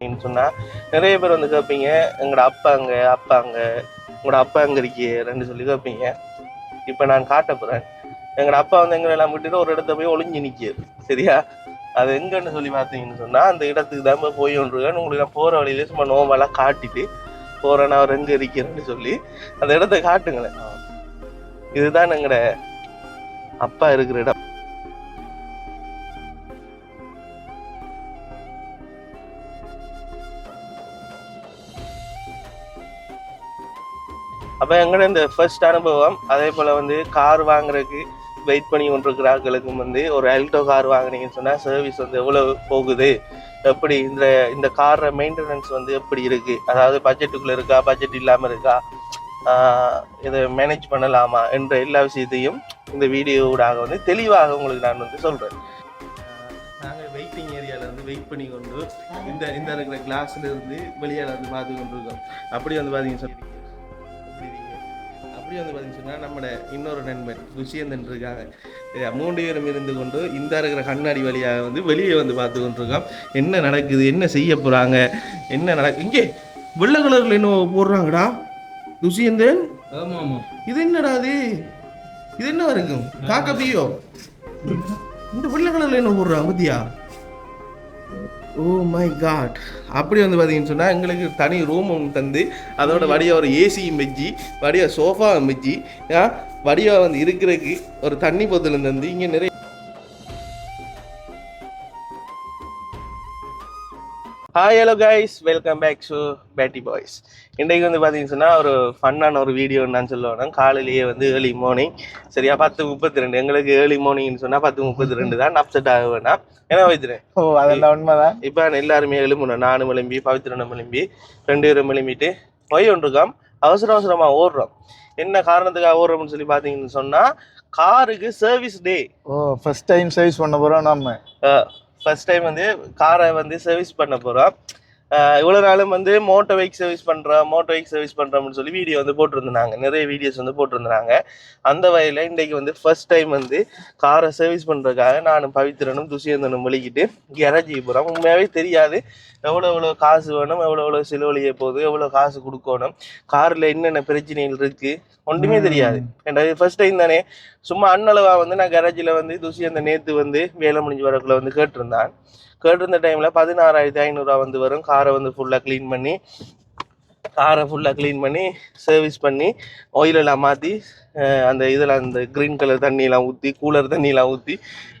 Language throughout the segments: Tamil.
அப்படின்னு சொன்னா நிறைய பேர் வந்து கேட்பீங்க எங்களோட அப்பா அங்க அப்பா அங்க உங்களோட அப்பா அங்க இருக்கே ரெண்டு சொல்லி கேட்பீங்க. இப்ப நான் காட்ட போறேன். எங்களோட அப்பா வந்து எங்களை எல்லாம் விட்டுட்டு ஒரு இடத்த போய் ஒளிஞ்சு நிக்கிது. சரியா? அது எங்கன்னு சொல்லி பார்த்தீங்கன்னு சொன்னா அந்த இடத்துக்கு தான் போய் போய் ஒன்றுவேன் உங்களுக்கு நான் போற வழியில சும்மா நோம்பெல்லாம் காட்டிட்டு போறேன் அவர் எங்க இருக்கிறேன்னு சொல்லி அந்த இடத்த காட்டுங்களேன். இதுதான் எங்களோட அப்பா இருக்கிற இடம். அப்ப எங்கட இந்த ஃபர்ஸ்ட் அனுபவம் அதே போல வந்து கார் வாங்குறதுக்கு வெயிட் பண்ணி கொண்டிருக்கிறார்களுக்கும் வந்து ஒரு அல்டோ கார் வாங்கினீங்கன்னு சொன்னா சர்வீஸ் வந்து எவ்வளவு போகுது? எப்படி இந்த இந்த கார் மெயின்டெனன்ஸ் வந்து எப்படி இருக்கு? அதாவது பட்ஜெட்டுக்குள்ள இருக்கா? பட்ஜெட் இல்லாம இருக்கா? இதை மேனேஜ் பண்ணலாமா? என்ற எல்லா விஷயத்தையும் இந்த வீடியோடாக வந்து தெளிவாக உங்களுக்கு நான் வந்து சொல்றேன். நாங்கள் வெயிட்டிங் ஏரியால இருந்து வெயிட் பண்ணி கொண்டு இந்த இந்த இருக்கிற கிளாஸ்ல இருந்து வெளியே வந்து பார்த்து கொண்டிருக்கோம் அப்படி வந்து பார்த்தீங்கன்னா சொல்லி அப்படி வந்து பாத்தீங்கன்னு சொன்னா நம்மட இன்னொரு நண்பன் துஷியந்தன் இருக்காங்க? மூன்று பேரும் இருந்து கொண்டு இந்த இருக்கிற கண்ணாடி வழியாக வந்து வெளியே வந்து பார்த்து கொண்டிருக்கோம். என்ன நடக்குது? என்ன செய்ய போறாங்க? என்ன நடக்கு இங்கே வெள்ளை கலர்ல என்ன போடுறாங்கடா? துஷியந்தன் ஆமா ஆமா இது என்னடா இது இது என்ன இருக்கும்? காக்கா பியோ? இந்த வெள்ளை கலர்ல என்ன போடுறாங்க? பத்தியா? Oh my god. அப்படி வந்து பார்த்தீங்கன்னு சொன்னால் எங்களுக்கு தனி ரூம் தந்து அதோட வடியா ஒரு ஏசியும் வச்சு வடியா சோஃபாவும் வச்சு ஆ, வடியா வந்து இருக்கிறதுக்கு ஒரு தண்ணி போத்தலும் தந்து இங்கே நிறைய hi hello guys welcome back to petty boys இன்றைக்கு வந்து பார்த்தீங்கன்னு சொன்னால் ஒரு ஃபன்னான ஒரு வீடியோ நான் சொல்லுவேன் காலையிலேயே வந்து ஏர்லி மார்னிங் சரியா? பத்து முப்பத்தி ரெண்டு எங்களுக்கு ஏர்லி மார்னிங்னு சொன்னால் பத்து முப்பத்தி ரெண்டு தான். அப்செட் ஆக வேணாம் என்ன வைத்திரன் ஓ அதெல்லாம் உண்மைதான். இப்போ எல்லாருமே எழும்பணும். நானும் எழும்பி பவித்திரனும் எழும்பி ரெண்டு பேரும் எழும்பிட்டு போய் ஒன்றுக்காம். அவசர அவசரமாக ஓடுறோம். என்ன காரணத்துக்காக ஓடுறோம்னு சொல்லி பார்த்தீங்கன்னு சொன்னால் காருக்கு service day oh first time service பண்ண போறோம் நம்ம. ஃபர்ஸ்ட் டைம் வந்து காரை வந்து சர்வீஸ் பண்ண போகிறோம் இவ்வளோ நாளும் வந்து மோட்டோ பைக் சர்வீஸ் பண்ணுறோம் மோட்டோ பைக் சர்வீஸ் பண்ணுறோம்னு சொல்லி வீடியோ வந்து போட்டிருந்தாங்க. நிறைய வீடியோஸ் வந்து போட்டிருந்தாங்க. அந்த வகையில் இன்றைக்கு வந்து ஃபர்ஸ்ட் டைம் வந்து காரை சர்வீஸ் பண்ணுறதுக்காக நானும் பவித்திரனும் துஷியந்தனும் வெளிக்கிட்டு கேரேஜுக்கு போகிறோம் உண்மையாகவே தெரியாது எவ்வளோ எவ்வளோ காசு வேணும் எவ்வளோ எவ்வளோ செலவழிய போகுது எவ்வளோ காசு கொடுக்கணும் காரில் என்னென்ன பிரச்சனைகள் இருக்குது ஒன்றுமே தெரியாது. இது ஃபர்ஸ்ட் டைம் தானே. சும்மா அன்னளவா வந்து நான் கராஜில் வந்து துஷியந்த நேற்று வந்து வேலை முடிஞ்சு வரக்குள்ள வந்து கேட்டிருந்தான். கேட்டிருந்த டைமில் பதினாறாயிரத்தி ஐநூறுரூவா வந்து வரும். காரை வந்து ஃபுல்லாக க்ளீன் பண்ணி காரை ஃபுல்லாக க்ளீன் பண்ணி சர்வீஸ் பண்ணி ஆயிலெல்லாம் மாற்றி அந்த இதில் அந்த க்ரீன் கலர் தண்ணியெல்லாம் ஊற்றி கூலர் தண்ணியெல்லாம் ஊற்றி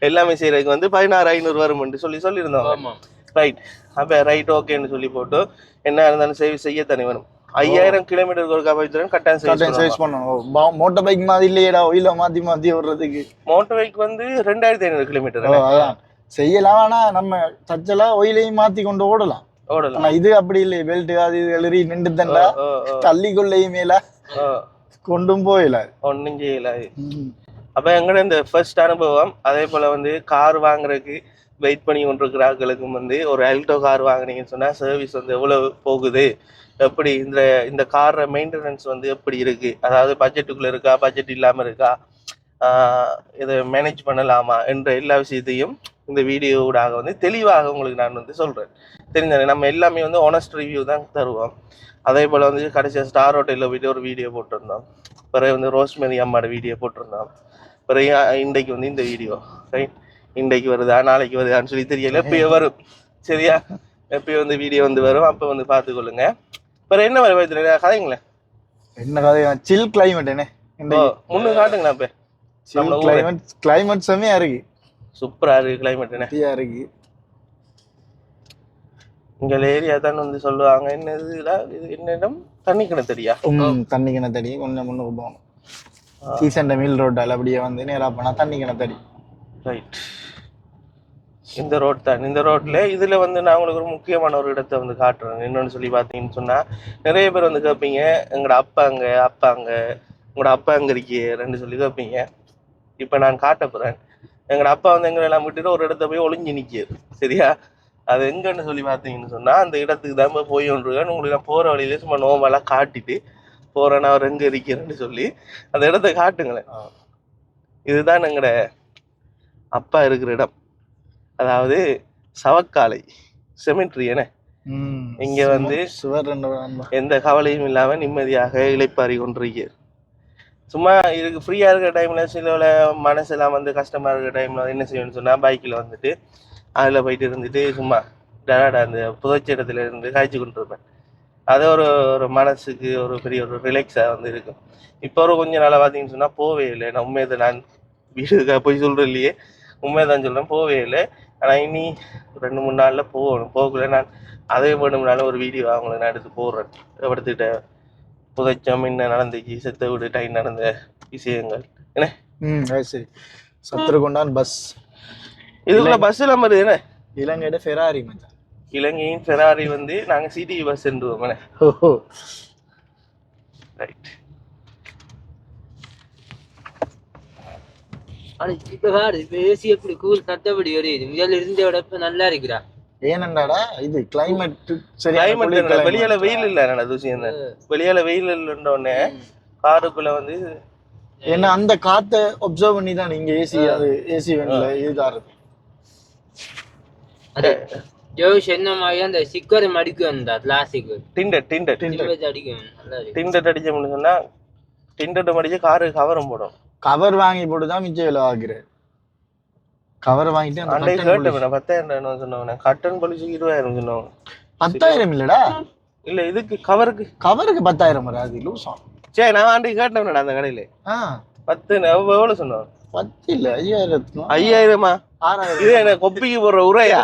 எல்லாமே செய்கிறதுக்கு வந்து பதினாறு ஐநூறு வரும்னு சொல்லி சொல்லியிருந்தோம். ரைட் அப்போ ரைட் ஓகேன்னு சொல்லி போட்டு என்ன இருந்தாலும் சர்வீஸ் செய்ய தனி வேணும். ஐயாயிரம் கிலோமீட்டருக்கு ஒரு கபாய்த்துறேன் கட்டாயம் கட்டாயம் சர்வீஸ் பண்ணணும் மோட்டர் பைக் மாதிரி இல்லையடா ஒயில மாத்தி மாத்தி விடுறதுக்கு மோட்டர் பைக் வந்து ரெண்டாயிரத்தி ஐநூறு கிலோமீட்டர் அதான். செய்யலாம் ஆனா நம்ம தச்சலா ஒயிலையும் மாத்தி கொண்டு ஓடலாம். ஓடலாம். ஆனா இது அப்படி இல்லை பெல்ட் அது இது எழுறி நின்று தண்டா ஓ, தள்ளிக்குள்ளையும் மேல. கொண்டும் போயில ஒன்றும் செய்யல. அப்போ எங்கட இந்த ஃபர்ஸ்ட் அனுபவம் அதே போல் வந்து கார் வாங்குறதுக்கு வெயிட் பண்ணி கொண்டிருக்கிறார்களுக்கும் வந்து ஒரு அல்டோ கார் வாங்குனீங்கன்னு சொன்னால் சர்வீஸ் வந்து எவ்வளவு போகுது? எப்படி இந்த இந்த கார் மெயின்டெனன்ஸ் வந்து எப்படி இருக்கு? அதாவது பட்ஜெட்டுக்குள்ள இருக்கா? பட்ஜெட் இல்லாமல் இருக்கா? இதை மேனேஜ் பண்ணலாமா? என்ற எல்லா விஷயத்தையும் இந்த வீடியோவோடாக வந்து தெளிவாக உங்களுக்கு நான் வந்து சொல்கிறேன் தெரிஞ்சது நம்ம எல்லாமே வந்து ஒனஸ்ட் ரிவ்யூ தான் தருவோம். அதே போல் வந்து கடைசியாக ஸ்டார் ஹோட்டலில் போயிட்டு ஒரு வீடியோ போட்டிருந்தோம். பிறகு வந்து ரோஸ்மெரி அம்மாவோட வீடியோ போட்டிருந்தோம். பிறகு இன்றைக்கு வந்து இந்த வீடியோ ரைட் இன்றைக்கு வருதா? நாளைக்கு வருதான்னு சொல்லி தெரியல. எப்பயோ வரும். சரியா? எப்பயோ வந்து வீடியோ வந்து வரும். அப்போ வந்து பார்த்துக்கொள்ளுங்க. பிறகு என்ன வர வைத்துல கதைங்களேன் என்ன கதை? சில் கிளைமேட் என்ன? முன்னு காட்டுங்களேன் இப்போ சில். கிளைமேட் கிளைமேட் செம்மையா இருக்கு. சூப்பராக இருக்கு கிளைமேட் என்ன? இருக்கு. இங்கே ஏரியா தான் வந்து சொல்லுவாங்க. என்னது இது? என்ன இடம் தண்ணி கிணத்தடியா தண்ணி கிணத்தடி கொஞ்சம் முன்னுக்கு போகணும். சீசன் மில் ரோட்டால் அப்படியே வந்து நேரா போனா தண்ணி கிணத்தடி ரைட் இந்த ரோட் தான். இந்த ரோட்ல இதுல வந்து நான் உங்களுக்கு ஒரு முக்கியமான ஒரு இடத்தை வந்து காட்டுறேன். என்னன்னு சொல்லி பார்த்தீங்கன்னு சொன்னா நிறைய பேர் வந்து கேட்பீங்க எங்களோட அப்பா அங்க அப்பா அங்க உங்களோட அப்பா அங்க இருக்கே ரெண்டு சொல்லி கேட்பீங்க. இப்போ நான் காட்ட போறேன். எங்களோட அப்பா வந்து எங்களை எல்லாம் விட்டுட்டு ஒரு இடத்த போய் ஒளிஞ்சு நிக்கிது சரியா? அது எங்கன்னு சொல்லி பார்த்தீங்கன்னு சொன்னா அந்த இடத்துக்கு தான் போய் போய் ஒன்றுவேன் உங்களுக்கு நான் போற வழியில சும்மா நோம்பெல்லாம் காட்டிட்டு போறேன் அவர் எங்க இருக்கிறேன்னு சொல்லி அந்த இடத்த காட்டுங்களேன். இதுதான் எங்களோட அப்பா இருக்கிற இடம். அதாவது சவக்காலை செமெட்ரி என்ன ம். இங்க வந்து சுவர். எந்த கவலையும் இல்லாம நிம்மதியாக இளைப்பாரி கொண்டிருக்கிறார் சும்மா இதுக்கு ஃப்ரீயா இருக்கிற டைம்ல சில மனசெல்லாம் வந்து கஷ்டமா இருக்கிற டைம்ல என்ன செய்யணும்னு சொன்னா பைக்ல வந்துட்டு அதுல போயிட்டு இருந்துட்டு சும்மா டடாடா அந்த புதைச்ச இடத்துல இருந்து காய்ச்சி கொண்டு இருப்பேன் அது ஒரு ஒரு மனசுக்கு ஒரு பெரிய ஒரு ரிலாக்ஸா வந்து இருக்கும். இப்போ ஒரு கொஞ்ச நாளா பாத்தீங்கன்னு சொன்னா போவே இல்லை. நான் உண்மையை நான் வீடுக்கா போய் சொல்றேன் இல்லையே. உண்மையை தான் சொல்றேன். போவே இல்லை. ஆனா இனி ரெண்டு மூணு நாள்ல போகணும். போகல நான் அதே வேணும்னாலும் ஒரு வீடியோ அவங்கள நான் எடுத்து போடுறேன். எடுத்துட்ட புதைச்சம் என்ன நடந்துச்சு செத்த வீடு டைம் நடந்த விஷயங்கள். என்ன? ம் சரி. சத்ருகொண்டான் பஸ் இதுக்குள்ள பஸ் எல்லாம் வருது என்ன? இலங்கையோட ஃபெராரி மச்சான். இலங்கையின் ஃபெராரி வந்து நாங்க சிடி பஸ் என்றுவோம் என்ன? ஓஹோ. ரைட் ஆனா இப்ப பாரு ஏசி எப்படி கூல் சத்தப்படி எரியுது முதல்ல இருந்த விட இப்ப நல்லா இருக்குடா ஏனண்டாடா இது கிளைமேட் சரி கிளைமேட் வெளியால வெயில் இல்ல என்ன? தூசியம் வெளியால வெயில் இல்லைன்றோடனே காருக்குள்ள வந்து ஏன்னா அந்த காத்த ஒப்சர்வ் பண்ணி தான் நீங்க ஏசி அது ஏசி வேணும்ல இதுக்காரு அது ஜோஷ் என்ன மாதிரி அந்த சிக்கரை கிளாஸுக்கு டிண்டட் டிண்டட் திரும்ப அடிக்கும் நல்லா இருக்கு. டிண்டட் அடிச்சோம்னு சொன்னா டிண்டட் அடிச்சு காரு கவரும் போடும். கவர் வாங்கி போட்டு தான் மிச்சம் விலை ஆகுறேன் கவர் வாங்கிட்டு அந்த கட்டன் பத்தாயிரம் சொன்னவன. கட்டன் பொலிச்சுக்கு இருபதாயிரம் சொன்னவன். பத்தாயிரம் இல்லடா. இல்ல இதுக்கு கவருக்கு கவருக்கு பத்தாயிரம் வராது லூசம் சரி நான் அன்றைக்கு கேட்டேன் அந்த கடையில. ஆ. பத்து எவ்வளவு சொன்னோம் பத்து இல்ல ஐயாயிரத்து ஐயாயிரமா? ஆறாயிரம். இது என்ன கொப்பிக்கு போடுற உரையா?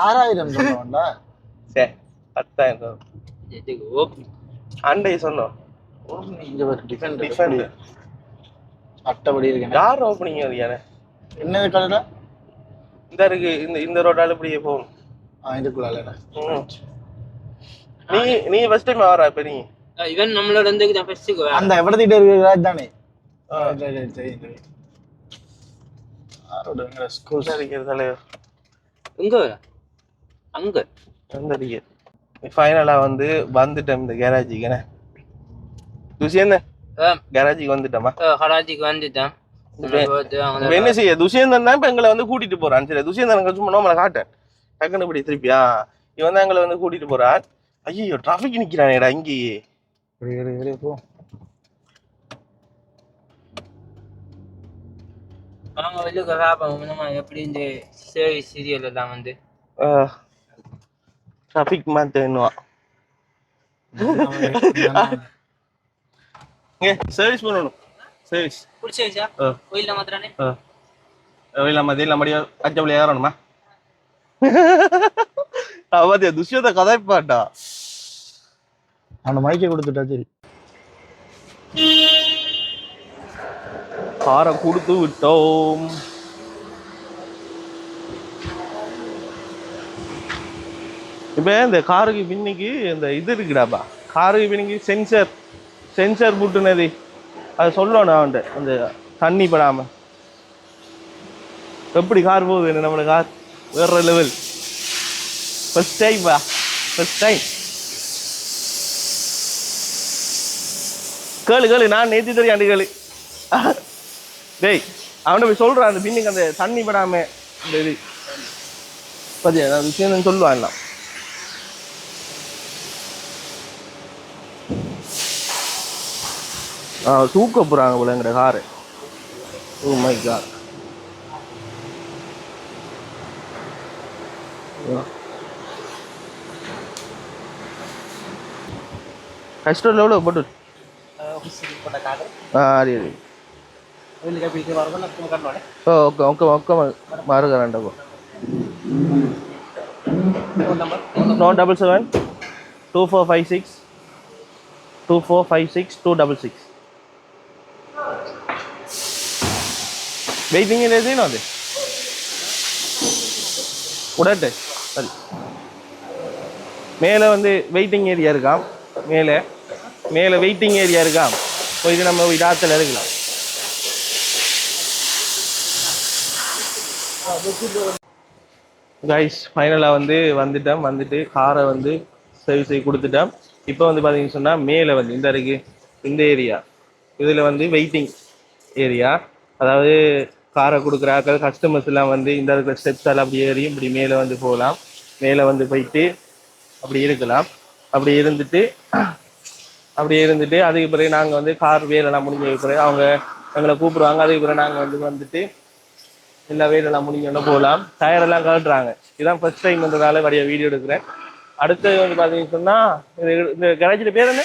ஆறாயிரம் சொல்லுவோம்டா சே பத்தாயிரம் அண்டை சொன்னோம் இங்க ஒரு டிஃபெண்ட் Defend. அட்டபடி இருக்கேன் யார் ஓப்பனிங் அது யாரு? என்னது கடைடா இந்த இருக்கு இந்த இந்த ரோட்டால இப்படியே போகணும் ஆ இதுக்குள்ளால ம். நீ நீ ஃபர்ஸ்ட் டைம் வர இப்ப நீ? இவன் நம்மளோட வந்து நான் ஃபர்ஸ்ட்டுக்கு அந்த எவ்வளத்திட்ட இருக்கிற தானே? ஆ. சரி, சரி, சரி, சரி. யாரோட ஸ்கூல் அடிக்கிற தலைவர் எங்க? வர அங்க வந்து அடிக்க ஃபைனலா வந்து வந்துட்டேன் இந்த கேரேஜுக்கு என்ன? துஷியந்தன் கேரேஜுக்கு வந்துட்டோமா? ஹராஜிக்கு வந்துட்டான் என்ன செய்ய? துஷியந்தன் தான் இப்ப எங்களை வந்து கூட்டிட்டு போறான். சரி துஷியந்தன் சும்மா நம்மளை காட்டேன் டக்குனு இப்படி திருப்பியா? இவன் தான் எங்களை வந்து கூட்டிட்டு போறான். ஐயோ டிராஃபிக் நிக்கிறானேடா இங்கேயே. போ. அவங்க வெளியே பார்ப்பாங்க எப்படி இந்த சீரியல் எல்லாம் வந்து? டிராஃபிக் மாத்தேன்னுவான் சர்வீஸ் பண்ணணும் சர்வீஸ் புடிச்ச சர்வீஸா கோயில்ல மாத்திரானே கோயில்ல மாதிரி இல்லை மடியா அஞ்சபடி ஏறணுமா அவாதியா துஷ்யத்தை கதைப்பாட்டா? அந்த மைக்கை கொடுத்துட்டா சரி. காரை கொடுத்து விட்டோம். இப்போ இந்த காருக்கு பின்னிக்கு இந்த இது இருக்குடாப்பா. காருக்கு பின்னிக்கு சென்சர் சென்சர் புட்டுனது அது சொல்லணும் அவன்கிட்ட. அந்த தண்ணி படாம. எப்படி கார் போகுது நம்மளோட கார் வேற லெவல் ஃபர்ஸ்ட் டைம் வா? ஃபர்ஸ்ட் டைம் கேளு கேளு. நான் நேற்று தெரியாண்டு கேளு. டேய் அவன்கிட்ட போய் சொல்கிறான் அந்த பின்னுக்கு அந்த தண்ணி படாம. இந்த இது. பார்த்தியா நான் விஷயம் சொல்லுவான் எல்லாம். தூக்க போகிறாங்க போல எங்கட காரு ஓ மை கார் கஸ்டோரில் எவ்வளோ போட்டு ஆ அது ఓకే ఓకే ఒక్క మారుగారండి ఒక known double seven two four five six two four five six two double six வெயிட்டிங்கே లేదు அது உடட்டு சரி மேலே வந்து வெயிட்டிங் ஏரியா இருக்காம். மேலே. மேலே வெயிட்டிங் ஏரியா இருக்காம். போயிட்டு நம்ம இடாத்தில் இருக்கலாம் கைஸ் ஃபைனலாக வந்து வந்துட்டோம். வந்துட்டு காரை வந்து சர்வீஸ் கொடுத்துட்டேன் இப்போ வந்து பார்த்தீங்கன்னு சொன்னால் மேலே வந்து இந்த இருக்குது இந்த ஏரியா இதில் வந்து வெயிட்டிங் ஏரியா அதாவது காரை கொடுக்குறாக்கள் கஸ்டமர்ஸ் எல்லாம் வந்து இந்த இருக்கிற ஸ்டெப்ஸ் எல்லாம் அப்படி ஏறி இப்படி மேலே வந்து போகலாம். மேலே வந்து போயிட்டு அப்படி இருக்கலாம். அப்படி இருந்துட்டு அப்படி இருந்துட்டு அதுக்கு பிறகு நாங்கள் வந்து கார் வேலைலாம் முடிஞ்ச பிறகு அவங்க எங்களை கூப்பிடுவாங்க. அதுக்கு பிறகு நாங்கள் வந்து வந்துட்டு எல்லா வேலைலாம் முடிஞ்சோடனே போகலாம். டயர் எல்லாம் கழட்டுறாங்க. இதான் ஃபர்ஸ்ட் டைம் வந்ததால வழிய வீடியோ எடுக்கிறேன். அடுத்தது வந்து பார்த்தீங்கன்னு சொன்னால் இது- இந்த கராச்சியில் பேர் என்ன?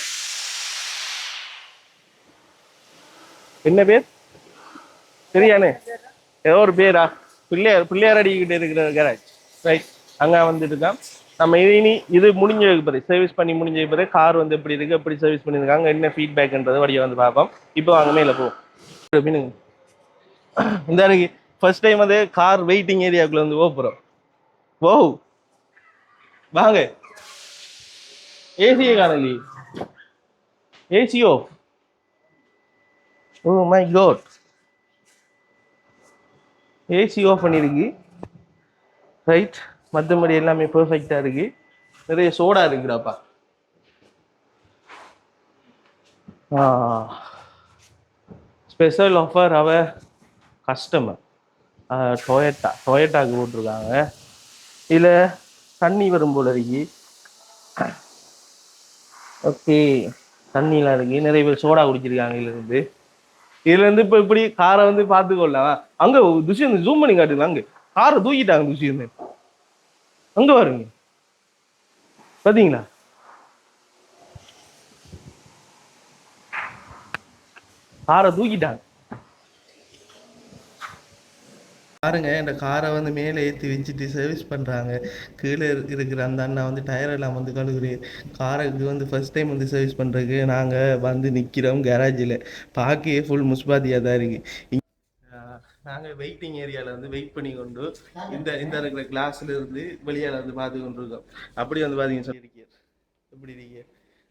என்ன பேர்? சரியானே? ஏதோ ஒரு பேரா? பிள்ளையார் பிள்ளையார் அடிக்கிட்டு இருக்கிற கேரேஜ் ரைட் அங்கே வந்துட்டு தான் நம்ம இது இனி இது முடிஞ்ச பிறகு சர்வீஸ் பண்ணி முடிஞ்ச பிறகு கார் வந்து எப்படி இருக்கு எப்படி சர்வீஸ் பண்ணியிருக்காங்க என்ன ஃபீட்பேக்ன்றது வழியை வந்து பார்ப்போம். இப்போ வாங்க மேலே போ அப்படின்னு இந்த ஃபர்ஸ்ட் டைம் வந்து கார் வெயிட்டிங் ஏரியாவுக்குள்ள வந்து போகிறோம் ஓ வாங்க. ஏசியே காணலி. ஏசியோ oh my god AC off பண்ணியிருக்கு ரைட் மற்றபடி எல்லாமே பெர்ஃபெக்டாக இருக்கு. நிறைய சோடா இருக்குடாப்பா. ஸ்பெஷல் ஆஃபர் அவ கஸ்டமர் டொயட்டா டொயட்டாக்கு போட்டிருக்காங்க. இதில் தண்ணி வரும் போல இருக்கு. ஓகே தண்ணிலாம் இருக்கு. நிறைய பேர் சோடா குடிச்சிருக்காங்க இதுல இருந்து. இதுல இருந்து இப்ப இப்படி காரை வந்து பார்த்துக்கொள்ளலாம் அங்க துஷியந்த் ஜூம் பண்ணி காட்டுங்க. அங்க காரை தூக்கிட்டாங்க துஷியந்த் அங்க பாருங்க. பாத்தீங்களா? காரை தூக்கிட்டாங்க. பாருங்க இந்த காரை வந்து மேலே ஏற்றி வச்சுட்டு சர்வீஸ் பண்ணுறாங்க கீழே இருக்கிற அந்த அண்ணா வந்து டயர் எல்லாம் வந்து கழுவுறு. காருக்கு வந்து ஃபர்ஸ்ட் டைம் வந்து சர்வீஸ் பண்ணுறதுக்கு நாங்கள் வந்து நிற்கிறோம் கேரேஜில் பார்க்கவே ஃபுல் முஸ்பாதியாக தான் இருக்குது நாங்கள் வெயிட்டிங் ஏரியாவில் வந்து வெயிட் பண்ணி கொண்டு இந்த இந்த இருக்கிற கிளாஸ்ல இருந்து வெளியால் வந்து பார்த்து கொண்டு இருக்கோம் அப்படி வந்து பார்த்தீங்கன்னு சொல்லி எப்படி இருக்கீங்க?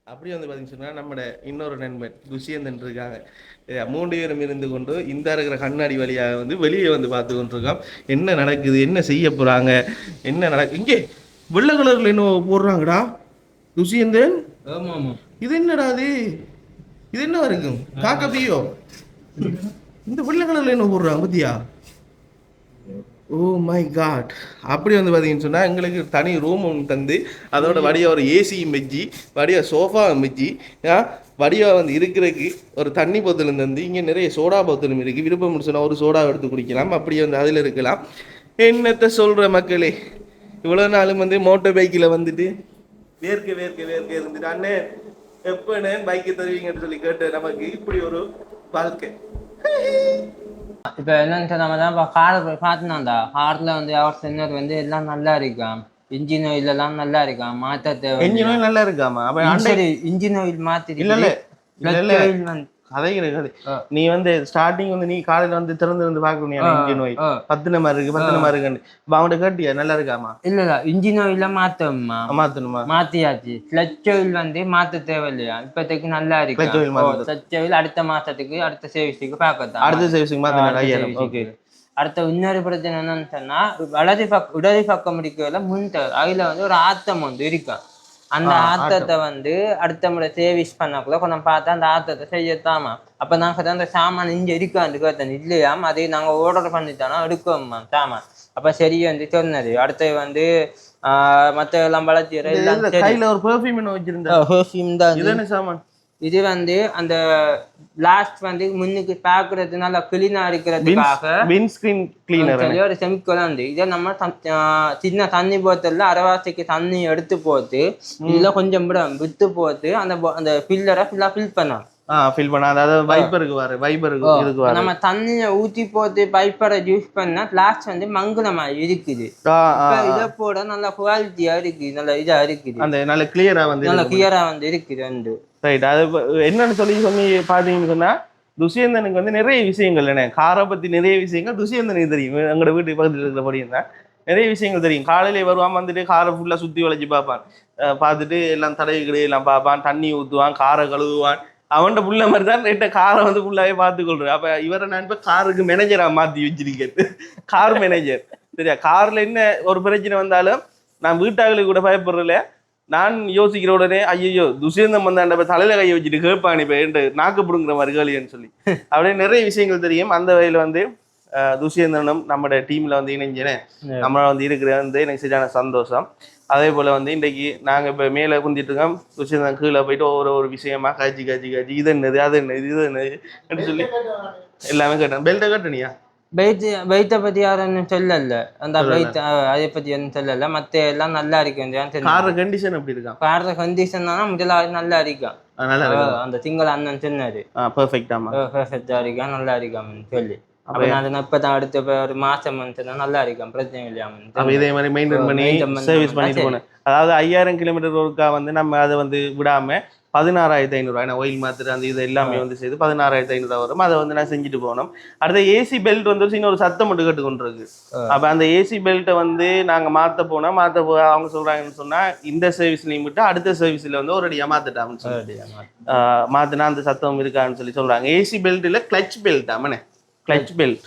அப்படி வந்து பார்த்தீங்கன்னு சொன்னால் நம்மட இன்னொரு நண்பன் துஷியந்தன் இருக்காங்க மூன்று பேரும் இருந்து கொண்டு இந்த இருக்கிற கண்ணாடி வழியாக வந்து வெளியே வந்து பார்த்து கொண்டிருக்கோம். என்ன நடக்குது? என்ன செய்ய போகிறாங்க என்ன நடக்கு இங்கே வெள்ளை கலரில் என்ன போடுறாங்கடா? துஷியந்தன் ஆமா ஆமா இது என்னடா இது இது என்ன இருக்கும்? காக்கா பியோ இந்த வெள்ளை கலர்ல என்ன போடுறாங்க? பத்தியா? ஓ மை காட் அப்படி வந்து பார்த்தீங்கன்னு சொன்னால் எங்களுக்கு தனி ரூம் ஒன்று தந்து அதோட வடியா ஒரு ஏசியும் வச்சு வடியா சோஃபாவும் வச்சு வடியா வந்து இருக்கிறதுக்கு ஒரு தண்ணி போத்தலும் தந்து இங்கே நிறைய சோடா போத்தலும் இருக்குது விருப்பம் சொன்னால் ஒரு சோடா எடுத்து குடிக்கலாம். அப்படியே வந்து அதில் இருக்கலாம். என்னத்தை சொல்கிற மக்களே? இவ்வளோ நாளும் வந்து மோட்டர் பைக்கில் வந்துட்டு வேர்க்க வேர்க்க வேர்க்க இருந்துட்டு அண்ணே எப்பண்ணே பைக்கை தருவீங்கன்னு சொல்லி கேட்டு நமக்கு இப்படி ஒரு வாழ்க்கை. இப்ப என்னன்னு சொன்னா தான் இப்போ காரை போய் பார்த்துனாண்டா கார்ல வந்து அவர் சொன்னது வந்து எல்லாம் நல்லா இருக்காம் இன்ஜின் ஆயில் எல்லாம் நல்லா இருக்காம் மாத்த தேவை என்ஜின் ஆயில் நல்லா இருக்காமா அப்ப இன்ஜின் ஆயில் மாத்தி இல்ல இல்ல இல்ல. இல்ல ஆயில் வந்து கதைகிற கதை ஆ. நீ வந்து ஸ்டார்டிங் வந்து நீ காலையில வந்து திறந்து வந்து பார்க்கணும் இன்ஜின் ஆயில் ஆ. பத்து மாதிரி இருக்கு பத்து மாதிரி இருக்குன்னு. அவன்கிட்ட கேட்டியா நல்லா இருக்காமா இல்ல இல்ல இன்ஜின் ஆயில மாத்தோம்மா மாத்தணுமா? மாத்தியாச்சு. கிளச் ஆயில் வந்து மாத்த தேவையில்லையா? இப்போதைக்கு நல்லா இருக்கு? Oil மாத்தணும். கிளச் ஆயில் அடுத்த மாசத்துக்கு அடுத்த சேவிஸுக்கு பார்க்கத்தான். அடுத்த சர்வீஸுக்கு மாத்தணும் க்கு. அடுத்த இன்னொரு பிரச்சனை என்னன்னு சொன்னா வலது பக்கம் இடது பக்கம் முடிக்கல முன் அதுல வந்து ஒரு ஆத்தம் வந்து இருக்கும் அந்த ஆத்தத்தை வந்து அடுத்த முறை சேவிஸ் பண்ணக்குள்ள கொஞ்சம் பார்த்தா அந்த ஆத்தத்தை செய்யத்தாமா? அப்ப நாங்க அந்த சாமான் இங்க இருக்கான்னு கேட்டேன் இல்லையாம் அதை நாங்க ஆர்டர் பண்ணித்தானோ? எடுக்கோம்மா சாமான் அப்ப சரி வந்து சொன்னது. அடுத்து வந்து ஆஹ் மத்த எல்லாம் வளர்ச்சி எல்லாம் கையில ஒரு பெர்ஃபியூம் என்ன வச்சிருந்தா perfume தான் இது சாமான்? இது வந்து அந்த லாஸ்ட் வந்து முன்னுக்கு பாக்குறது நல்லா கிளீனா இருக்கிறதுக்காக விண்ட்ஸ்கிரீன் கிளீனர் சொல்லி ஒரு செமிக்கல் வந்து இதை நம்ம சின்ன தண்ணி போத்தல்ல அரைவாசிக்கு தண்ணி எடுத்து போட்டு இதுல கொஞ்சம் விட போட்டு அந்த அந்த ஃபில்லரை ஃபுல்லா ஃபில் பண்ணணும் ஆ ஃபில் பண்ண அதாவது வைபருக்கு வர வைபருக்கு இதுக்கு வர. நம்ம தண்ணியை ஊத்தி போட்டு பைப்பரை யூஸ் பண்ணா லாஸ்ட் வந்து இருக்குது. ஆ, ஆ, இப்ப இதை போட நல்லா குவாலிட்டியா இருக்கு நல்ல இதா இருக்குது. அந்த நல்ல கிளியரா வந்து நல்ல கிளியரா வந்து இருக்குது ரெண்டு. ரைட் அது என்னன்னு சொல்லி சொல்லி பாத்தீங்கன்னு சொன்னா துஷியந்தனுக்கு வந்து நிறைய விஷயங்கள் என்ன காரை பத்தி நிறைய விஷயங்கள் துஷியந்தனுக்கு தெரியும். எங்களோட வீட்டு பக்கத்தில் இருக்கிறபடியும் தான் நிறைய விஷயங்கள் தெரியும். காலையிலே வருவான் வந்துட்டு காரை ஃபுல்லா சுத்தி வளைச்சு பார்ப்பான். பார்த்துட்டு எல்லாம் தடவி எல்லாம் பார்ப்பான். தண்ணி ஊத்துவான் காரை கழுவுவான். அவன்கிட்ட புள்ள மாதிரி தான் ரெட்ட காரை வந்து ஃபுல்லாவே பார்த்து கொள்றேன் அப்ப இவரை நான் இப்ப காருக்கு மேனேஜரா மாத்தி வச்சிருக்கேன். கார் மேனேஜர் சரியா? கார்ல என்ன ஒரு பிரச்சனை வந்தாலும் நான் வீட்டாங்களுக்கு கூட பயப்படுறல நான் யோசிக்கிற உடனே ஐயோ துஷேந்தம் வந்தாண்ட இப்ப தலையில கையை வச்சுட்டு கேட்பான் இப்ப என்கிட்ட நாக்கு பிடுங்குற மாதிரி கேளியன்னு சொல்லி. அப்படியே நிறைய விஷயங்கள் தெரியும். அந்த வகையில வந்து துஷியந்தனும் நம்மளோட டீம்ல வந்து இணைஞ்சேன். நம்மள வந்து இருக்கிறது வந்து எனக்கு சரியான சந்தோஷம். அதே போல வந்து இன்றைக்கு நாங்க இப்ப மேல குந்திட்டு இருக்கோம். துஷியந்தன் கீழே போயிட்டு ஒவ்வொரு ஒரு விஷயமா காய்ச்சி காய்ச்சி காய்ச்சி இது என்னது அது என்னது இது என்னது சொல்லி எல்லாமே கேட்டேன் பெல்ட்டை கட்டுனியா? வெயிட் வெயிட்டை பத்தி யாரும் சொல்லல. அந்த வெயிட் அதை பத்தி ஒன்றும் சொல்லல. மத்த எல்லாம் நல்லா இருக்கு கார் கண்டிஷன் எப்படி இருக்கான் கார கண்டிஷன் தானே முதலாவது நல்லா இருக்கும் அந்த திங்கள் அண்ணன் சொன்னாரு. பர்ஃபெக்டாமா பெர்ஃபெக்டா இருக்கா நல்லா இருக்காமன்னு சொல்லி. அப்ப நான் இப்பதான் அடுத்த இப்ப ஒரு மாசம் நல்லா இருக்கும். பிரச்சனை அப்ப இல்லையாமன்னு இதே மாதிரி மெயின்டைன் பண்ணி சர்வீஸ் பண்ணா பண்ணிட்டு. போகணும் அதாவது ஐயாயிரம் கிலோமீட்டர் ஒருக்கா வந்து நம்ம அதை வந்து விடாம பதினாறாயிரத்தி ஐநூறுரூவா ஏன்னா ஒயில் மாத்திரை அந்த இது எல்லாமே வந்து செய்து பதினாறாயிரத்தி ஐநூறுரூவா வரும். அதை வந்து நான் செஞ்சுட்டு போகணும் அடுத்த ஏசி பெல்ட் வந்து சின்ன ஒரு சத்தம் மட்டும் கேட்டுக்கொண்டு இருக்கு அப்ப அந்த ஏசி பெல்ட்டை வந்து நாங்க மாத்த போனா மாத்த போ அவங்க சொல்றாங்கன்னு சொன்னா இந்த சர்வீஸ்லையும் விட்டு அடுத்த சர்வீஸ்ல வந்து ஒரு அடியா மாத்திட்டாங்கன்னு சொல்லி. மாத்தினா அந்த சத்தம் இருக்கான்னு சொல்லி சொல்றாங்க. ஏசி பெல்ட் இல்ல கிளச் பெல்ட் ஆமாண்ணே கிளச் பெல்ட்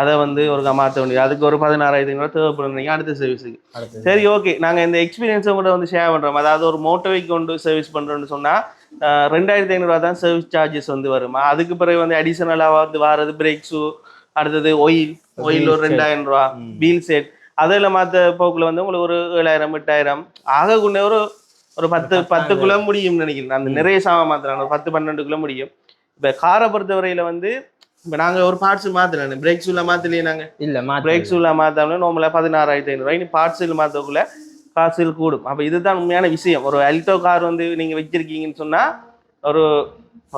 அதை வந்து ஒரு மாற்ற வேண்டியது. அதுக்கு ஒரு பதினாறாயிரத்தி ஐநூறு தேவைப்படுறீங்க அடுத்த சர்வீஸுக்கு சரி ஓகே நாங்க இந்த எக்ஸ்பீரியன்ஸை கூட வந்து ஷேர் பண்றோம். அதாவது ஒரு மோட்டோவை கொண்டு சர்வீஸ் பண்றோம்னு சொன்னா ஆஹ் ரெண்டாயிரத்தி ஐநூறுவா தான் சர்வீஸ் சார்ஜஸ் வந்து வருமா? அதுக்கு பிறகு வந்து அடிஷனலாக வந்து வாரது பிரேக் ஷூ அடுத்தது ஒயில் ஒயில் ஒரு. ரெண்டாயிரம் ரூபா. வீல் செட் அதில் மாற்ற போக்குல வந்து உங்களுக்கு ஒரு ஏழாயிரம் எட்டாயிரம். ஆகக்குள்ள ஒரு ஒரு பத்து பத்தாயிரம். பத்துக்குள்ள முடியும்னு நினைக்கிறேன். அந்த நிறைய சாமான் மாத்துறாங்க ஒரு பத்து பன்னெண்டுக்குள்ள முடியும். இப்போ காரை பொறுத்தவரையில வந்து இப்போ நாங்க ஒரு பார்ட்ஸ் மாத்தலாம் பிரேக் ஷூல மாத்தலையே நாங்க. இல்ல பிரேக் ஷூல மாத்தாமலும் நார்மலாக பதினாறாயிரத்தி ஐநூறுரூவா இனி பார்ட்ஸில் மாற்றக்குள்ள காசுகள் கூடும். அப்போ இதுதான் உண்மையான விஷயம். ஒரு அல்டோ கார் வந்து நீங்க வச்சிருக்கீங்கன்னு சொன்னா ஒரு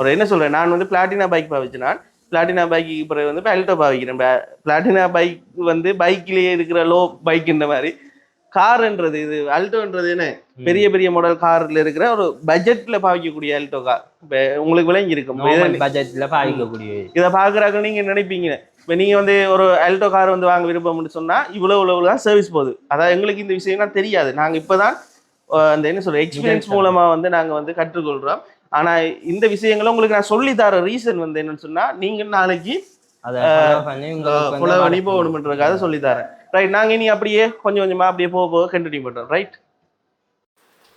ஒரு என்ன சொல்றேன் நான் வந்து பிளாட்டினா பைக் பாவிச்சு நான். பிளாட்டினா பைக்கு பிறகு வந்து இப்போ அல்டோ பாவிக்கிறேன் பிளாட்டினா பைக் வந்து பைக்லேயே இருக்கிற லோ பைக்குன்ற மாதிரி. கார்ன்றது இது அல்டோன்றது என்ன? பெரிய பெரிய மாடல் கார்ல இருக்கிற ஒரு பட்ஜெட்ல பாவிக்கக்கூடிய அல்டோ கார் இப்போ உங்களுக்கு விளங்கி இருக்கும் பட்ஜெட்ல பாதிக்கக்கூடிய இதை பாக்குறாங்க நீங்க நினைப்பீங்க. இப்போ நீங்க வந்து ஒரு அல்டோ கார் வந்து வாங்க விருப்பம்னு சொன்னா இவ்வளவு இவ்வளவு தான் சர்வீஸ் போகுது. அதாவது எங்களுக்கு இந்த விஷயம்லாம் தெரியாது. நாங்க இப்பதான் அந்த என்ன சொல்ற எக்ஸ்பீரியன்ஸ். மூலமா வந்து நாங்க வந்து கற்றுக்கொள்றோம். ஆனா இந்த விஷயங்களை உங்களுக்கு நான் சொல்லி தர ரீசன் வந்து என்னன்னு சொன்னா நீங்க நாளைக்கு அதை follow பண்ணி உங்களுக்கு புல வந்து வழி போகணுன்றதுக்காக சொல்லி தரேன். ரைட் நாங்க இனி அப்படியே கொஞ்சம் கொஞ்சமாக அப்படியே போக போக கண்டினியூ பண்ணுறோம் ரைட்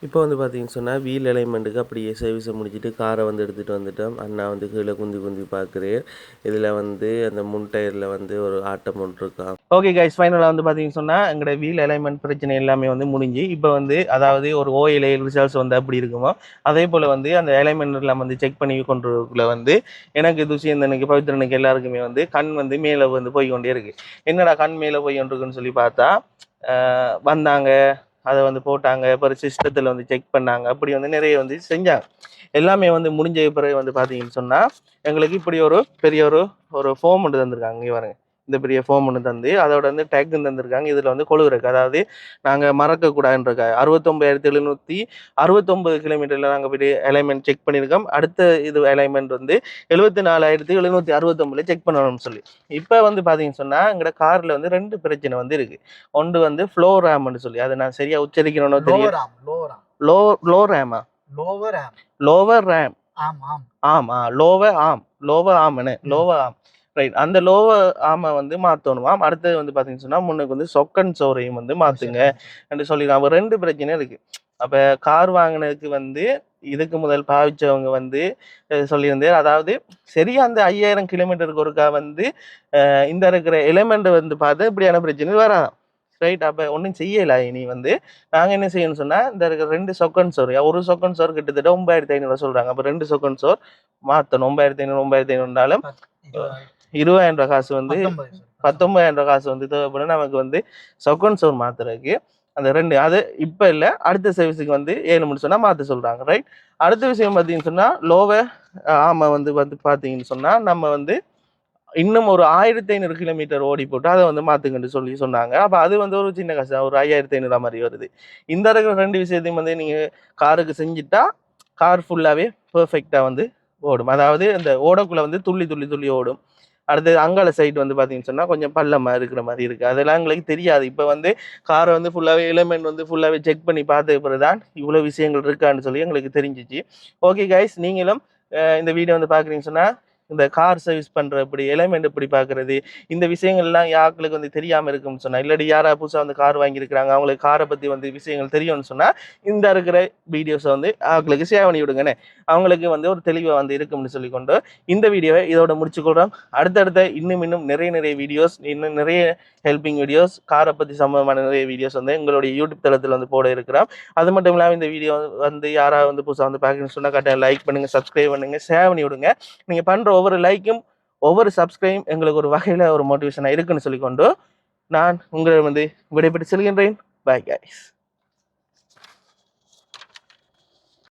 இப்போ வந்து பார்த்தீங்கன்னு சொன்னால் வீல் அலைன்மெண்ட்டுக்கு அப்படியே சர்வீஸை முடிச்சுட்டு காரை வந்து எடுத்துகிட்டு வந்துட்டோம். அண்ணா வந்து கீழே குந்தி குந்தி பார்க்குறேன் இதில் வந்து அந்த முன் டயரில் வந்து ஒரு ஆட்டம் ஒன்று ஓகே கைஸ் ஃபைனலாக வந்து பார்த்தீங்கன்னு சொன்னால் எங்களோட வீல் அலைன்மெண்ட் பிரச்சனை எல்லாமே வந்து முடிஞ்சு இப்போ வந்து அதாவது ஒரு ஓயில ரிசல்ட்ஸ் வந்து அப்படி இருக்குமோ அதே போல் வந்து அந்த அலைன்மெண்ட் எல்லாம் வந்து செக் பண்ணி கொண்டுள்ள வந்து எனக்கு துஷியந்தனுக்கு பவித்ரனுக்கு எல்லாருக்குமே வந்து கண் வந்து மேலே வந்து போய் கொண்டே இருக்குது என்னடா கண் மேலே போய் கொண்டிருக்குன்னு சொல்லி பார்த்தா வந்தாங்க. அதை வந்து போட்டாங்க அப்புறம் சிஸ்டத்தில் வந்து செக் பண்ணாங்க அப்படி வந்து நிறைய வந்து செஞ்சாங்க. எல்லாமே வந்து முடிஞ்ச பிறகு வந்து பார்த்தீங்கன்னு சொன்னால் எங்களுக்கு இப்படி ஒரு பெரிய ஒரு ஒரு ஃபோம் ஒன்று தந்திருக்காங்க இங்கே பாருங்க. இந்த பெரிய ஃபோம் ஒன்று தந்து அதோட வந்து டேக்கும் தந்திருக்காங்க. இதில் வந்து கொழு இருக்கு. அதாவது நாங்கள் மறக்கக்கூடாதுன்ற அறுபத்தொம்பதாயிரத்தி எழுநூற்றி அறுபத்தொம்பது கிலோமீட்டரில் நாங்கள் போய் அலைன்மெண்ட் செக் பண்ணியிருக்கோம் அடுத்த இது அலைன்மெண்ட் வந்து எழுபத்தி நாலாயிரத்தி எழுநூற்றி அறுபத்தொம்பதுல செக் பண்ணணும்னு சொல்லி. இப்போ வந்து பார்த்தீங்கன்னு சொன்னால் எங்களோட காரில் வந்து ரெண்டு பிரச்சனை வந்து இருக்கு. ஒன்று வந்து ஃப்ளோ ரேம்னு சொல்லி. அதை நான் சரியா உச்சரிக்கணும்னு தெரியும் லோ லோ ரேமா லோவர் ஆம் lower RAM arm arm. Arm lower arm lower ஆம்னு lower arm right அந்த லோவர் ஆமை வந்து மாற்றணுமாம் அடுத்தது வந்து பார்த்தீங்கன்னு சொன்னால் முன்னுக்கு வந்து சொக்கன் சோறையும் வந்து மாற்றுங்க என்று அப்போ ரெண்டு பிரச்சனை இருக்கு. அப்போ கார் வாங்கினதுக்கு வந்து இதுக்கு முதல் பாவிச்சவங்க வந்து சொல்லியிருந்தேன். அதாவது சரியா அந்த ஐயாயிரம் கிலோமீட்டருக்கு ஒருக்கா வந்து இந்த இருக்கிற எலிமெண்ட் வந்து பார்த்து இப்படியான பிரச்சனை வராதாம் ரைட் அப்போ ஒன்றும் செய்யலை. இனி வந்து நாங்கள் என்ன செய்யணும்னு சொன்னால் இந்த இருக்கிற ரெண்டு சொக்கன் சோறு ஒரு சொக்கன் சோறு கிட்டத்தட்ட ஒன்பதாயிரத்தி ஐநூறுவா சொல்கிறாங்க அப்போ ரெண்டு சொக்கன் சோறு மாற்றணும் ஒன்பதாயிரத்தி ஐநூறு ஒன்பதாயிரத்தி ஐநூறுனாலும் இருபதாயிரம் ரூபாய் காசு வந்து பத்தொன்பதாயிரம் ரூபாய் காசு வந்து தேவைப்படும் நமக்கு வந்து சொக்கன் சோர் மாத்துறதுக்கு அந்த ரெண்டு அது இப்போ இல்லை. அடுத்த சர்வீஸுக்கு வந்து ஏழு மணி சொன்னால் மாற்ற சொல்கிறாங்க ரைட் அடுத்த விஷயம் பார்த்தீங்கன்னு சொன்னால் லோவை ஆமாம் வந்து வந்து பார்த்தீங்கன்னு சொன்னால் நம்ம வந்து இன்னும் ஒரு ஆயிரத்தி ஐநூறு கிலோமீட்டர் ஓடி போட்டு அதை வந்து மாற்றுங்கன்னு சொல்லி சொன்னாங்க. அப்போ அது வந்து ஒரு சின்ன காசு. ஒரு ஐயாயிரத்தி ஐநூறு மாதிரி வருது. இந்த இருக்கிற ரெண்டு விஷயத்தையும் வந்து நீங்கள் காருக்கு செஞ்சுட்டா கார் ஃபுல்லாகவே பெர்ஃபெக்டாக வந்து ஓடும். அதாவது அந்த ஓடக்குள்ளே வந்து துள்ளி துள்ளி துள்ளி ஓடும். அடுத்தது அங்கால சைடு வந்து பார்த்தீங்கன்னு சொன்னால் கொஞ்சம் பள்ளமாக இருக்கிற மாதிரி இருக்குது அதெல்லாம் எங்களுக்கு தெரியாது. இப்போ வந்து காரை வந்து ஃபுல்லாகவே எலிமெண்ட் வந்து ஃபுல்லாகவே செக் பண்ணி பார்த்த பிறகு தான் இவ்வளோ விஷயங்கள் இருக்கான்னு சொல்லி எங்களுக்கு தெரிஞ்சிச்சு. ஓகே கைஸ் நீங்களும் இந்த வீடியோ வந்து பார்க்குறீங்கன்னு சொன்னால் இந்த கார் சர்வீஸ் பண்ணுற எப்படி எலைமெண்ட் எப்படி பார்க்குறது இந்த விஷயங்கள்லாம் யாருக்களுக்கு வந்து தெரியாமல் இருக்கும்னு சொன்னால் இல்லாட்டி யாரா புதுசாக வந்து கார் வாங்கியிருக்கிறாங்க அவங்களுக்கு காரை பற்றி வந்து விஷயங்கள் தெரியும்னு சொன்னால் இந்த இருக்கிற வீடியோஸை வந்து அவங்களுக்கு ஷேர் பண்ணி விடுங்கண்ணே. அவங்களுக்கு வந்து ஒரு தெளிவை வந்து இருக்கும்னு சொல்லிக்கொண்டு இந்த வீடியோவை இதோட முடிச்சுக்கொள்கிறோம் அடுத்தடுத்த இன்னும் இன்னும் நிறைய நிறைய வீடியோஸ் இன்னும் நிறைய ஹெல்பிங் வீடியோஸ் காரை பற்றி சம்பந்தமான நிறைய வீடியோஸ் வந்து எங்களுடைய யூடியூப் தளத்தில் வந்து போட இருக்கிறோம். அது மட்டும் இல்லாமல் இந்த வீடியோ வந்து யாராவது வந்து புதுசாக வந்து பார்க்கணும்னு சொன்னால் கட்டாயம் லைக் பண்ணுங்கள் சப்ஸ்கிரைப் பண்ணுங்கள் ஷேர் பண்ணி விடுங்க. நீங்கள் பண்ணுற ஒவ்வொரு லைக்கும் ஒவ்வொரு சப்ஸ்கிரைப் எங்களுக்கு ஒரு வகையில் ஒரு மோட்டிவேஷனாக இருக்குன்னு சொல்லிக்கொண்டு நான் உங்களை வந்து விடைபெற்று செல்கின்றேன். Bye guys